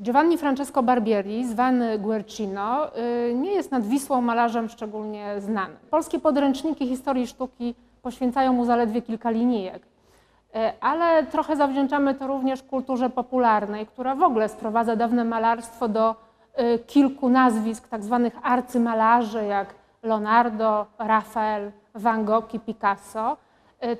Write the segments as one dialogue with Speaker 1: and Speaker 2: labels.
Speaker 1: Giovanni Francesco Barbieri, zwany Guercino, y, nie jest nad Wisłą malarzem szczególnie znanym. Polskie podręczniki historii sztuki poświęcają mu zaledwie kilka linijek. Y, Ale trochę zawdzięczamy to również kulturze popularnej, która w ogóle sprowadza dawne malarstwo do y, kilku nazwisk tak zwanych arcymalarzy, jak Leonardo, Rafael, Van Gogh i Picasso.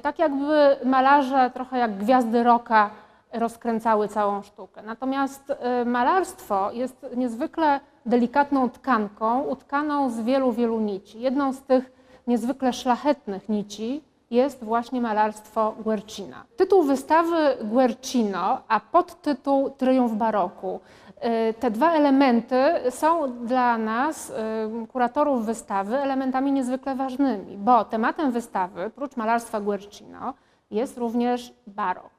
Speaker 1: Tak jakby malarze, trochę jak gwiazdy rocka, rozkręcały całą sztukę. Natomiast y, malarstwo jest niezwykle delikatną tkanką, utkaną z wielu, wielu nici. Jedną z tych niezwykle szlachetnych nici jest właśnie malarstwo Guercina. Tytuł wystawy Guercino, a podtytuł Tryumf baroku. Y, Te dwa elementy są dla nas, y, kuratorów wystawy, elementami niezwykle ważnymi, bo tematem wystawy, prócz malarstwa Guercino, jest również barok.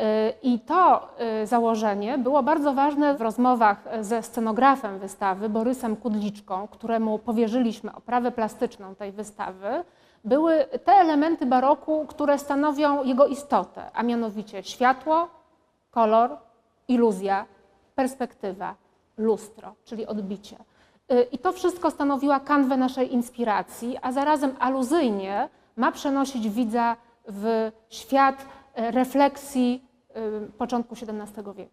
Speaker 1: Y, I to y, założenie było bardzo ważne w rozmowach ze scenografem wystawy, Borysem Kudliczką, któremu powierzyliśmy oprawę plastyczną tej wystawy. Były te elementy baroku, które stanowią jego istotę, a mianowicie światło, kolor, iluzja, perspektywa, lustro, czyli odbicie. Y, I to wszystko stanowiła kanwę naszej inspiracji, a zarazem aluzyjnie ma przenosić widza w świat y, refleksji y, początku XVII wieku.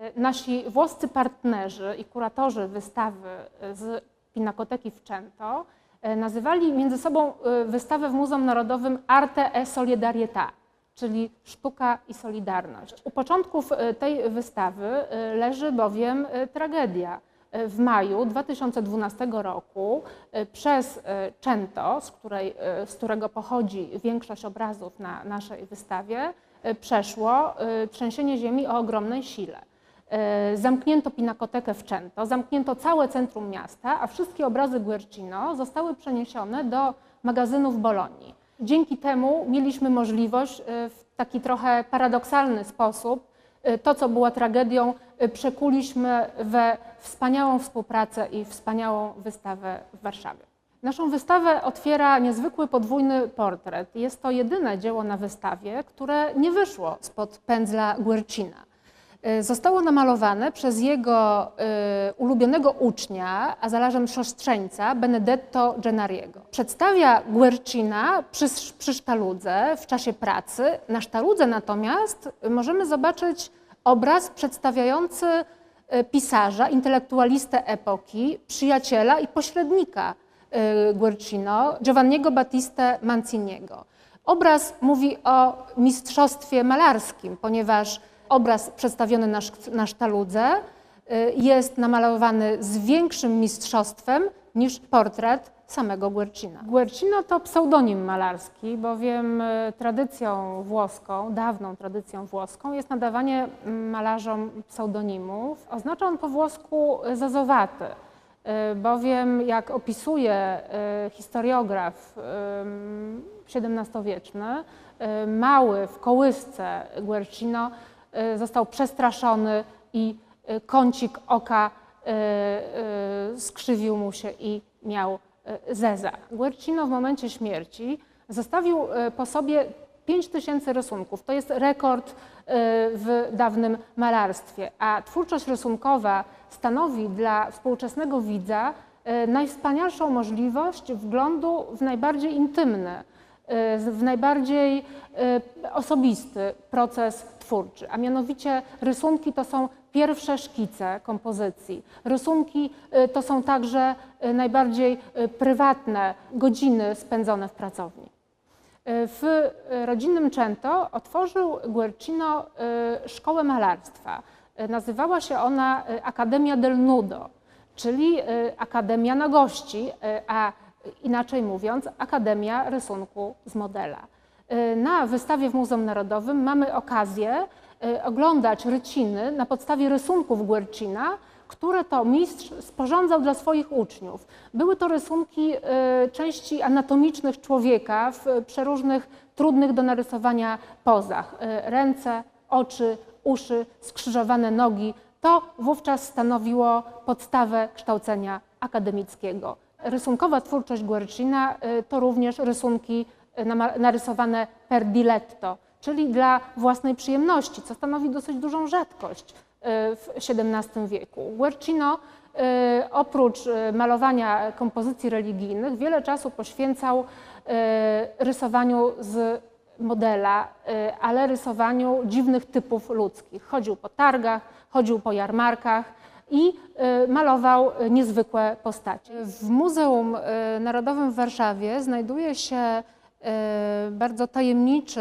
Speaker 1: Y, Nasi włoscy partnerzy i kuratorzy wystawy y, z Pinakoteki w Cento y, nazywali między sobą y, wystawę w Muzeum Narodowym Arte e Solidarietà, czyli sztuka i solidarność. U początków y, tej wystawy y, leży bowiem y, tragedia. Y, W maju 2012 roku y, przez y, Cento, z, której, y, z którego pochodzi większość obrazów na naszej wystawie, y, przeszło y, trzęsienie ziemi o ogromnej sile. Y, Zamknięto pinakotekę w Cento, zamknięto całe centrum miasta, a wszystkie obrazy Guercino zostały przeniesione do magazynów Bolonii. Dzięki temu mieliśmy możliwość y, w taki trochę paradoksalny sposób y, to, co było tragedią, y, przekuliśmy we wspaniałą współpracę i wspaniałą wystawę w Warszawie. Naszą wystawę otwiera niezwykły podwójny portret. Jest to jedyne dzieło na wystawie, które nie wyszło spod pędzla Guercina. Y, Zostało namalowane przez jego y, ulubionego ucznia, a zarazem siostrzeńca Benedetto Gennariego. Przedstawia Guercina przy, przy sztaludze w czasie pracy. Na sztaludze natomiast możemy zobaczyć obraz przedstawiający y, pisarza, intelektualistę epoki, przyjaciela i pośrednika Guercino, Giovanniego Battista Manciniego. Obraz mówi o mistrzostwie malarskim, ponieważ obraz przedstawiony na, na sztaludze y, jest namalowany z większym mistrzostwem niż portret samego Guercina. Guercino to pseudonim malarski, bowiem y, tradycją włoską, dawną tradycją włoską jest nadawanie mm, malarzom pseudonimów. Oznacza on po włosku y, zazowaty, y, bowiem jak opisuje y, historiograf XVII-wieczny, y, mały w kołysce Guercino został przestraszony i kącik oka skrzywił mu się i miał zeza. Guercino w momencie śmierci zostawił po sobie 5 tysięcy rysunków. To jest rekord y, w dawnym malarstwie, a twórczość rysunkowa stanowi dla współczesnego widza y, najwspanialszą możliwość wglądu w najbardziej intymny, y, w najbardziej osobisty proces twórczy, a mianowicie rysunki to są pierwsze szkice kompozycji. Rysunki to są także najbardziej prywatne godziny spędzone w pracowni. Y, W rodzinnym Cento otworzył Guercino y, szkołę malarstwa. Y, Nazywała się ona Academia del Nudo, czyli Akademia Nagości, y, a inaczej mówiąc Akademia Rysunku z modela. Na wystawie w Muzeum Narodowym mamy okazję oglądać ryciny na podstawie rysunków Guercina, które to mistrz sporządzał dla swoich uczniów. Były to rysunki y, części anatomicznych człowieka w przeróżnych, trudnych do narysowania pozach. Y, Ręce, oczy, uszy, skrzyżowane nogi. To wówczas stanowiło podstawę kształcenia akademickiego. Rysunkowa twórczość Guercina y, to również rysunki narysowane per diletto, czyli dla własnej przyjemności, co stanowi dosyć dużą rzadkość w XVII wieku. Guercino e, oprócz e, malowania kompozycji religijnych wiele czasu poświęcał e, rysowaniu z modela, ale rysowaniu dziwnych typów ludzkich. Chodził po targach, chodził po jarmarkach i malował niezwykłe postacie. W Muzeum Narodowym w Warszawie znajduje się bardzo tajemniczy,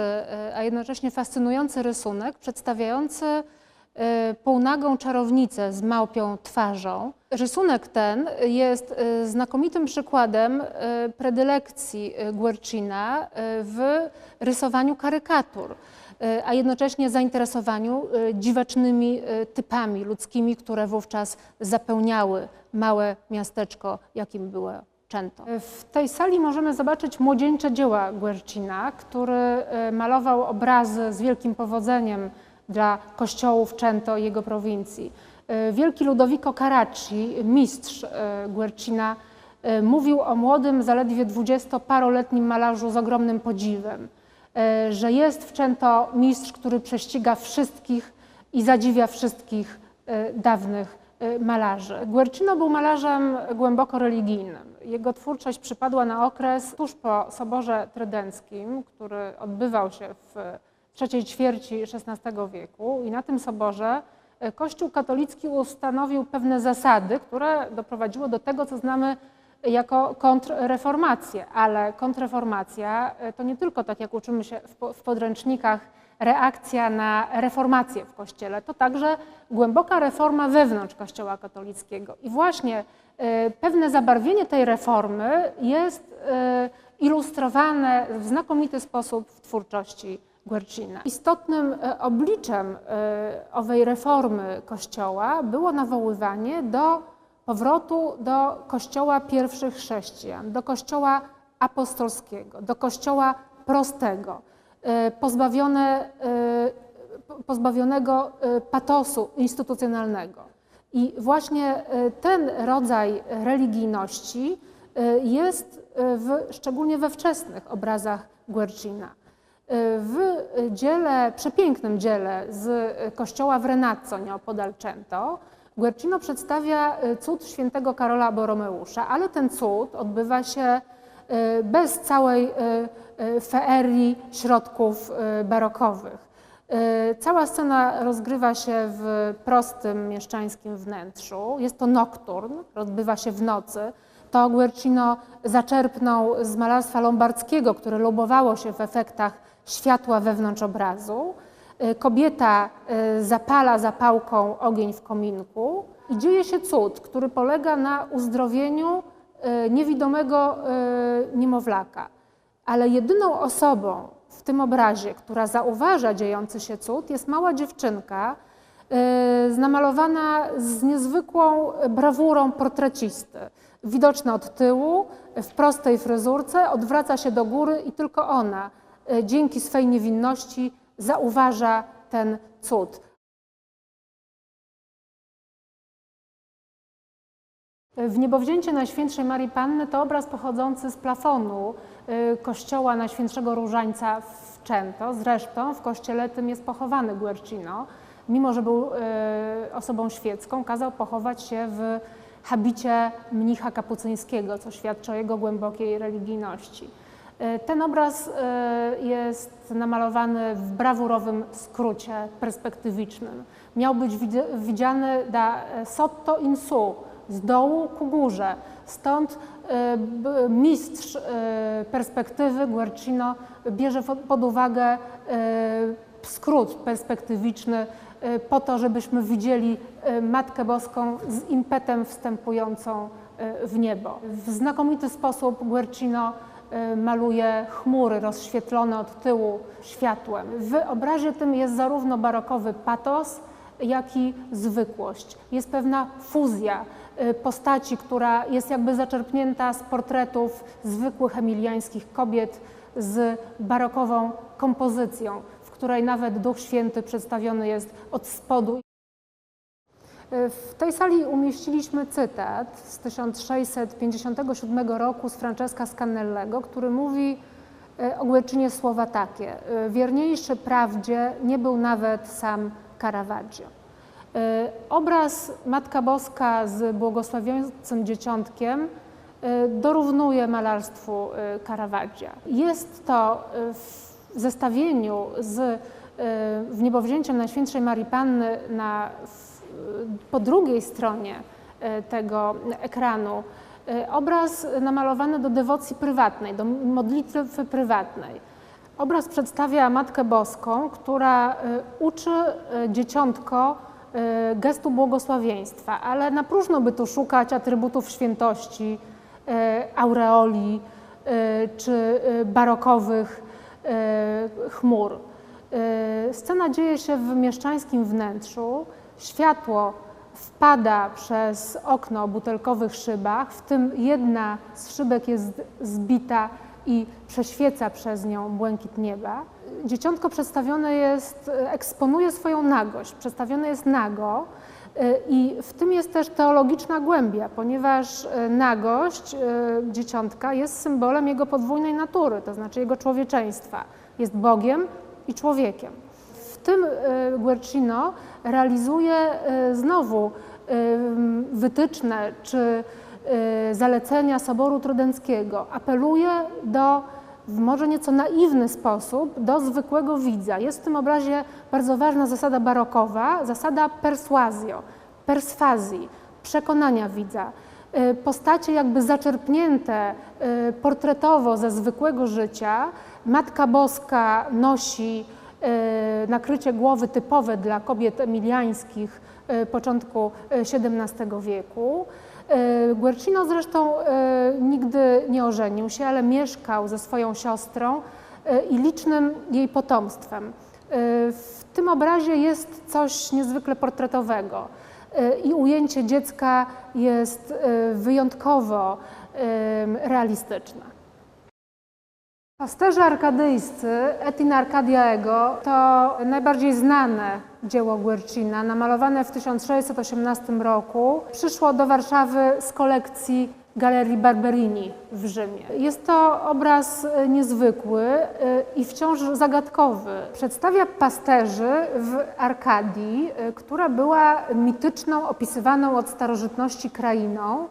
Speaker 1: a jednocześnie fascynujący rysunek przedstawiający półnagą czarownicę z małpią twarzą. Rysunek ten jest y, znakomitym przykładem y, predylekcji Guercina w rysowaniu karykatur, a jednocześnie zainteresowaniu dziwacznymi typami ludzkimi, które wówczas zapełniały małe miasteczko, jakim było Cento. W tej sali możemy zobaczyć młodzieńcze dzieła Guercina, który malował obrazy z wielkim powodzeniem dla kościołów Cento i jego prowincji. E, wielki Ludovico Caracci, mistrz e, Guercina, e, mówił o młodym, zaledwie dwudziestoparoletnim malarzu z ogromnym podziwem, że jest w Cento mistrz, który prześciga wszystkich i zadziwia wszystkich dawnych malarzy. Guercino był malarzem głęboko religijnym. Jego twórczość przypadła na okres tuż po Soborze Trydenckim, który odbywał się w trzeciej ćwierci XVI wieku i na tym soborze e, Kościół katolicki ustanowił pewne zasady, które doprowadziło do tego, co znamy jako kontrreformację, ale kontrreformacja e, to nie tylko, tak jak uczymy się w podręcznikach, reakcja na reformację w Kościele, to także głęboka reforma wewnątrz Kościoła katolickiego. I właśnie e, pewne zabarwienie tej reformy jest ilustrowane w znakomity sposób w twórczości Guercina. Istotnym e, obliczem e, owej reformy Kościoła było nawoływanie do powrotu do Kościoła pierwszych chrześcijan, do Kościoła apostolskiego, do Kościoła prostego, e, pozbawione, pozbawionego patosu instytucjonalnego. I właśnie ten rodzaj religijności jest w, szczególnie we wczesnych obrazach Guercina. W dziele, przepięknym dziele z kościoła w Renazzo nieopodal Cento, Guercino przedstawia y, cud świętego Karola Boromeusza, ale ten cud odbywa się y, bez całej y, feerii środków barokowych. Cała scena rozgrywa się w prostym mieszczańskim wnętrzu. Jest to nokturn, odbywa się w nocy. To Guercino zaczerpnął z malarstwa lombardzkiego, które lubowało się w efektach światła wewnątrz obrazu. Y, kobieta y, zapala zapałką ogień w kominku i dzieje się cud, który polega na uzdrowieniu y, niewidomego niemowlaka. Ale jedyną osobą w tym obrazie, która zauważa dziejący się cud, jest mała dziewczynka, namalowana z niezwykłą brawurą portrecisty. Widoczna od tyłu, w prostej fryzurce, odwraca się do góry i tylko ona E, dzięki swej niewinności zauważa ten cud. W niebowzięcie Najświętszej Marii Panny to obraz pochodzący z plafonu e, kościoła Najświętszego Różańca w Cento. Zresztą w kościele tym jest pochowany Guercino. Mimo, że był e, osobą świecką, kazał pochować się w habicie mnicha kapucyńskiego, co świadczy o jego głębokiej religijności. E, ten obraz e, jest namalowany w brawurowym skrócie perspektywicznym. Miał być widziany da sotto in su, z dołu ku górze. Stąd e, mistrz perspektywy Guercino bierze pod uwagę skrót perspektywiczny po to, żebyśmy widzieli Matkę Boską z impetem wstępującą w niebo. W znakomity sposób Guercino Y, maluje chmury rozświetlone od tyłu światłem. W obrazie tym jest zarówno barokowy patos, jak i zwykłość. Jest pewna fuzja y, postaci, która jest jakby zaczerpnięta z portretów zwykłych emiliańskich kobiet z barokową kompozycją, której nawet Duch Święty przedstawiony jest od spodu. W tej sali umieściliśmy cytat z 1657 roku z Francesca Scannellego, który mówi e, o Guercinie słowa takie. E, wierniejszy prawdzie nie był nawet sam Caravaggio. Obraz Matka Boska z błogosławiącym dzieciątkiem y, dorównuje malarstwu y, Caravaggia. Jest to y, w zestawieniu z y, wniebowzięciem Najświętszej Marii Panny na, w, po drugiej stronie y, tego ekranu y, obraz namalowany do dewocji prywatnej, do modlitwy prywatnej. Obraz przedstawia Matkę Boską, która uczy dzieciątko gestu błogosławieństwa, ale na próżno by tu szukać atrybutów świętości, aureoli czy barokowych chmur. Y, Scena dzieje się w mieszczańskim wnętrzu. Światło wpada przez okno o butelkowych szybach, w tym jedna z szybek jest zbita i prześwieca przez nią błękit nieba. Dzieciątko przedstawione jest, eksponuje swoją nagość, przedstawione jest nago i w tym jest też teologiczna głębia, ponieważ y, nagość y, dzieciątka jest symbolem jego podwójnej natury, to znaczy jego człowieczeństwa. Jest Bogiem i człowiekiem. W tym Guercino realizuje znowu wytyczne czy zalecenia Soboru Trydenckiego. Apeluje do, w może nieco naiwny sposób, do zwykłego widza. Jest w tym obrazie bardzo ważna zasada barokowa, zasada perswazjo, perswazji, przekonania widza. Y, Postacie jakby zaczerpnięte y, portretowo ze zwykłego życia. Matka Boska nosi y, nakrycie głowy typowe dla kobiet emiliańskich początku XVII wieku. Y, Guercino zresztą y, nigdy nie ożenił się, ale mieszkał ze swoją siostrą y, i licznym jej potomstwem. W tym obrazie jest coś niezwykle portretowego i ujęcie dziecka jest wyjątkowo realistyczne. Pasterze arkadyjscy Etin Arcadia Ego to najbardziej znane dzieło Guercina, namalowane w 1618 roku. Przyszło do Warszawy z kolekcji Galerii Barberini w Rzymie. Jest to obraz e, niezwykły e, i wciąż zagadkowy. Przedstawia pasterzy w Arkadii, e, która była mityczną, opisywaną od starożytności krainą,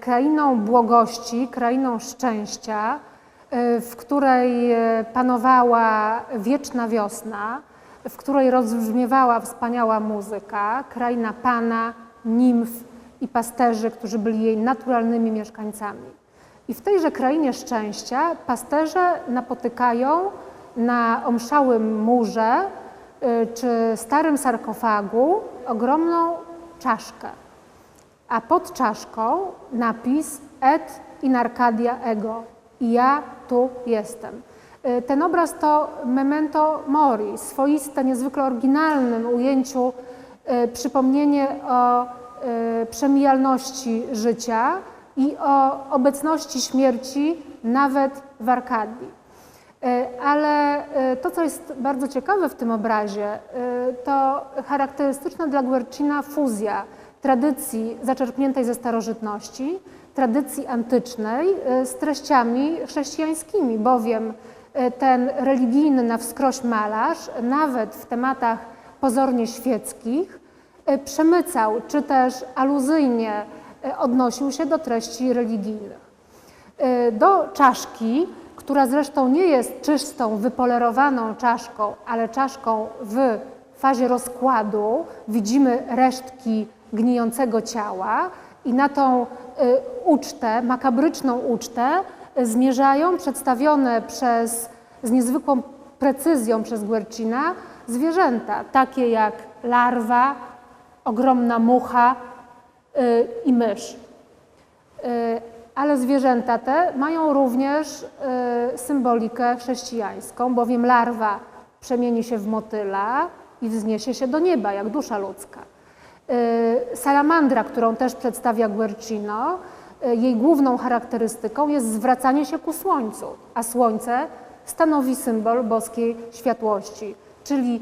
Speaker 1: krainą błogości, krainą szczęścia, w której panowała wieczna wiosna, w której rozbrzmiewała wspaniała muzyka, kraina Pana, nimf i pasterzy, którzy byli jej naturalnymi mieszkańcami. I w tejże krainie szczęścia pasterze napotykają na omszałym murze y, czy starym sarkofagu ogromną czaszkę a pod czaszką napis Et in Arcadia ego. I ja tu jestem. Y, Ten obraz to memento mori, swoiste, niezwykle oryginalnym ujęciu y, przypomnienie o y, przemijalności życia i o obecności śmierci nawet w Arkadii. Ale to, co jest bardzo ciekawe w tym obrazie, to charakterystyczna dla Guercina fuzja tradycji zaczerpniętej ze starożytności, tradycji antycznej z treściami chrześcijańskimi, bowiem ten religijny na wskroś malarz, nawet w tematach pozornie świeckich, y, przemycał czy też aluzyjnie y, odnosił się do treści religijnych. Do czaszki, która zresztą nie jest czystą, wypolerowaną czaszką, ale czaszką w fazie rozkładu. Widzimy resztki gnijącego ciała i na tą ucztę, makabryczną ucztę zmierzają przedstawione przez, z niezwykłą precyzją przez Guercina zwierzęta, takie jak larwa, ogromna mucha y, i mysz. Y, Ale zwierzęta te mają również y, symbolikę chrześcijańską, bowiem larwa przemieni się w motyla i wzniesie się do nieba, jak dusza ludzka. Y, Salamandra, którą też przedstawia Guercino, jej główną charakterystyką jest zwracanie się ku słońcu, a słońce stanowi symbol boskiej światłości. Czyli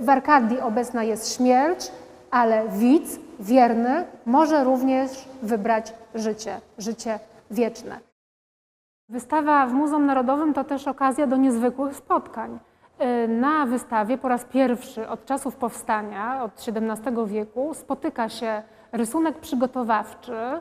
Speaker 1: y, w Arkadii obecna jest śmierć, ale widz, wierny, może również wybrać życie, życie wieczne. Wystawa w Muzeum Narodowym to też okazja do niezwykłych spotkań. Y, Na wystawie po raz pierwszy od czasów powstania, od XVII wieku, spotyka się rysunek przygotowawczy,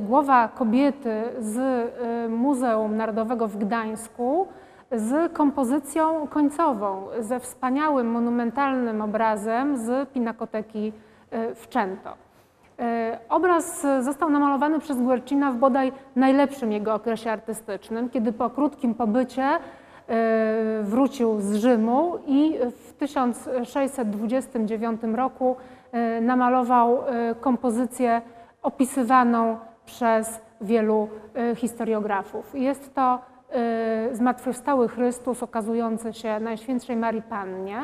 Speaker 1: głowa kobiety z y, Muzeum Narodowego w Gdańsku z kompozycją końcową, ze wspaniałym, monumentalnym obrazem z Pinakoteki y, w. E, Obraz został namalowany przez Guercina w bodaj najlepszym jego okresie artystycznym, kiedy po krótkim pobycie e, wrócił z Rzymu i w 1629 roku e, namalował e, kompozycję opisywaną przez wielu e, historiografów. Jest to e, zmartwychwstały Chrystus okazujący się Najświętszej Marii Pannie.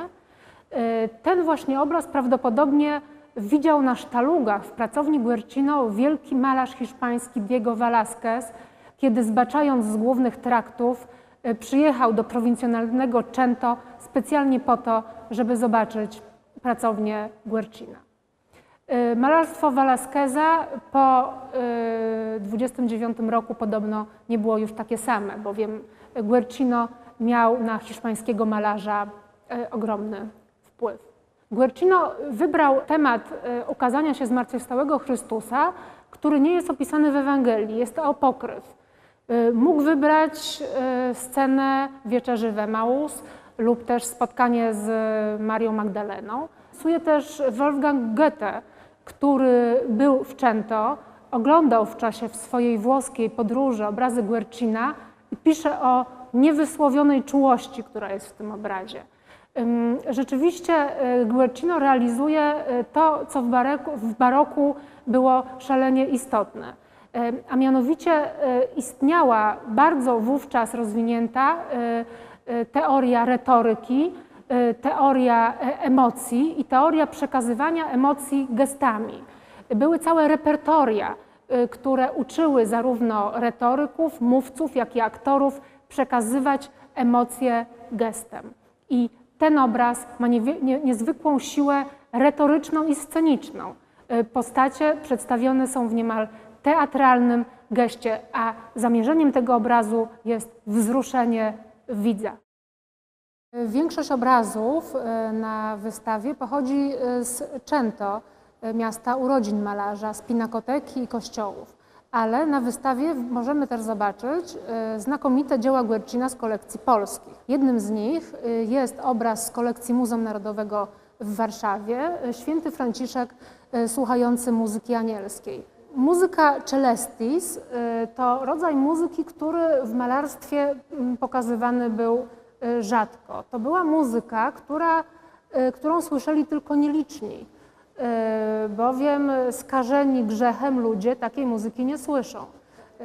Speaker 1: E, Ten właśnie obraz prawdopodobnie widział na sztalugach w pracowni Guercino wielki malarz hiszpański Diego Velázquez, kiedy zbaczając z głównych traktów przyjechał do prowincjonalnego Cento specjalnie po to, żeby zobaczyć pracownię Guercina. E, Malarstwo Velasqueza po e, 29 roku podobno nie było już takie same, bowiem Guercino miał na hiszpańskiego malarza e, ogromny wpływ. Guercino wybrał temat ukazania się zmartwychwstałego Chrystusa, który nie jest opisany w Ewangelii, jest to apokryf. Mógł wybrać scenę wieczerzy w Emaus lub też spotkanie z Marią Magdaleną. Suje też Wolfgang Goethe, który był w Cento, oglądał w czasie swojej włoskiej podróży obrazy Guercina i pisze o niewysłowionej czułości, która jest w tym obrazie. Rzeczywiście e, Guercino realizuje e, to, co w baroku, w baroku było szalenie istotne. A mianowicie e, istniała bardzo wówczas rozwinięta teoria retoryki, teoria e, emocji i teoria przekazywania emocji gestami. Były całe repertoria, y, które uczyły zarówno retoryków, mówców, jak i aktorów przekazywać emocje gestem. I ten obraz ma niezwykłą siłę retoryczną i sceniczną. Postacie przedstawione są w niemal teatralnym geście, a zamierzeniem tego obrazu jest wzruszenie widza. Większość obrazów e, na wystawie pochodzi e, z Cento, e, miasta urodzin malarza, z pinakoteki i kościołów. Ale na wystawie możemy też zobaczyć e, znakomite dzieła Guercina z kolekcji polskich. Jednym z nich e, jest obraz z kolekcji Muzeum Narodowego w Warszawie, e, święty Franciszek e, słuchający muzyki anielskiej. Muzyka celestis to rodzaj muzyki, który w malarstwie mm, pokazywany był rzadko. To była muzyka, która, y, którą słyszeli tylko nieliczni, y, bowiem skażeni grzechem ludzie takiej muzyki nie słyszą.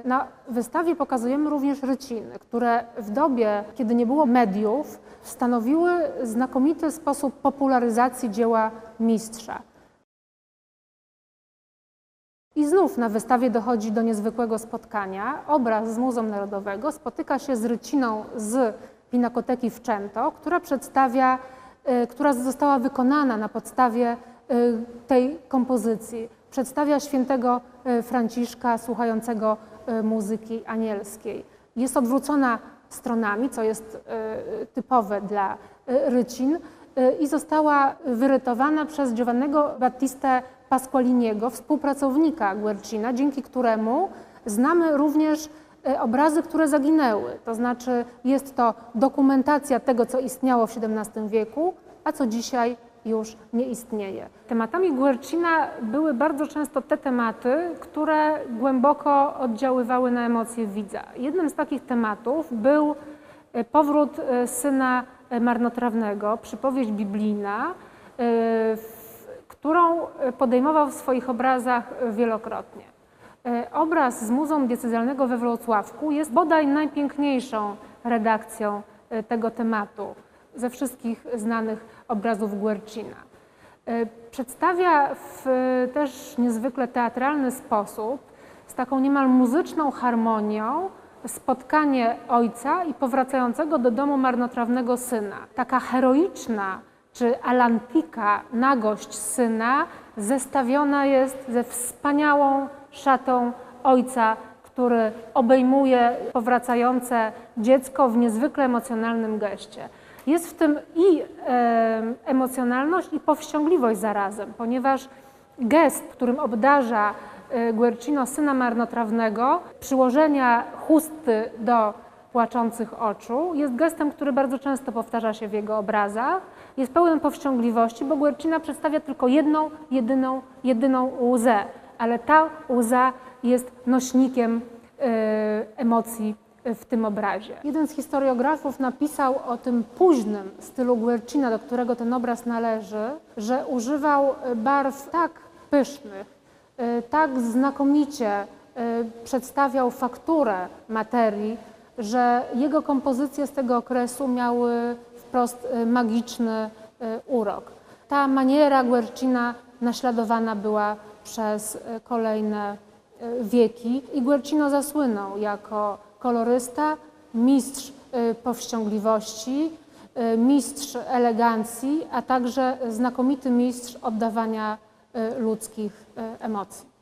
Speaker 1: Na wystawie pokazujemy również ryciny, które w dobie, kiedy nie było mediów, stanowiły znakomity sposób popularyzacji dzieła mistrza. I znów na wystawie dochodzi do niezwykłego spotkania. Obraz z Muzeum Narodowego spotyka się z ryciną z Pinakoteki w Cento, która przedstawia, y, która została wykonana na podstawie y, tej kompozycji. Przedstawia świętego y, Franciszka słuchającego muzyki anielskiej. Jest odwrócona stronami, co jest typowe dla rycin i została wyrytowana przez Giovannego Battistę Pasqualiniego, współpracownika Guercina, dzięki któremu znamy również obrazy, które zaginęły. To znaczy jest to dokumentacja tego, co istniało w XVII wieku, a co dzisiaj już nie istnieje. Tematami Guercina były bardzo często te tematy, które głęboko oddziaływały na emocje widza. Jednym z takich tematów był e, powrót e, syna e, marnotrawnego, przypowieść biblijna, e, którą e, podejmował w swoich obrazach e, wielokrotnie. E, Obraz z Muzeum Diecezjalnego we Wrocławku jest bodaj najpiękniejszą redakcją e, tego tematu ze wszystkich znanych obrazów Guercina. E, Przedstawia w też niezwykle teatralny sposób, z taką niemal muzyczną harmonią, spotkanie ojca i powracającego do domu marnotrawnego syna. Taka heroiczna czy alantika nagość syna zestawiona jest ze wspaniałą szatą ojca, który obejmuje powracające dziecko w niezwykle emocjonalnym geście. Jest w tym i emocjonalność, i powściągliwość zarazem, ponieważ gest, którym obdarza e, Guercino syna marnotrawnego, przyłożenia chusty do płaczących oczu, jest gestem, który bardzo często powtarza się w jego obrazach. Jest pełen powściągliwości, bo Guercina przedstawia tylko jedną, jedyną, jedyną łzę, ale ta łza jest nośnikiem e, emocji w tym obrazie. Jeden z historiografów napisał o tym późnym stylu Guercina, do którego ten obraz należy, że używał barw tak pysznych, y, tak znakomicie y, przedstawiał fakturę materii, że jego kompozycje z tego okresu miały wprost magiczny urok. Ta maniera Guercina naśladowana była przez kolejne wieki i Guercino zasłynął jako kolorysta, mistrz y, powściągliwości, y, mistrz elegancji, a także znakomity mistrz oddawania y, ludzkich emocji.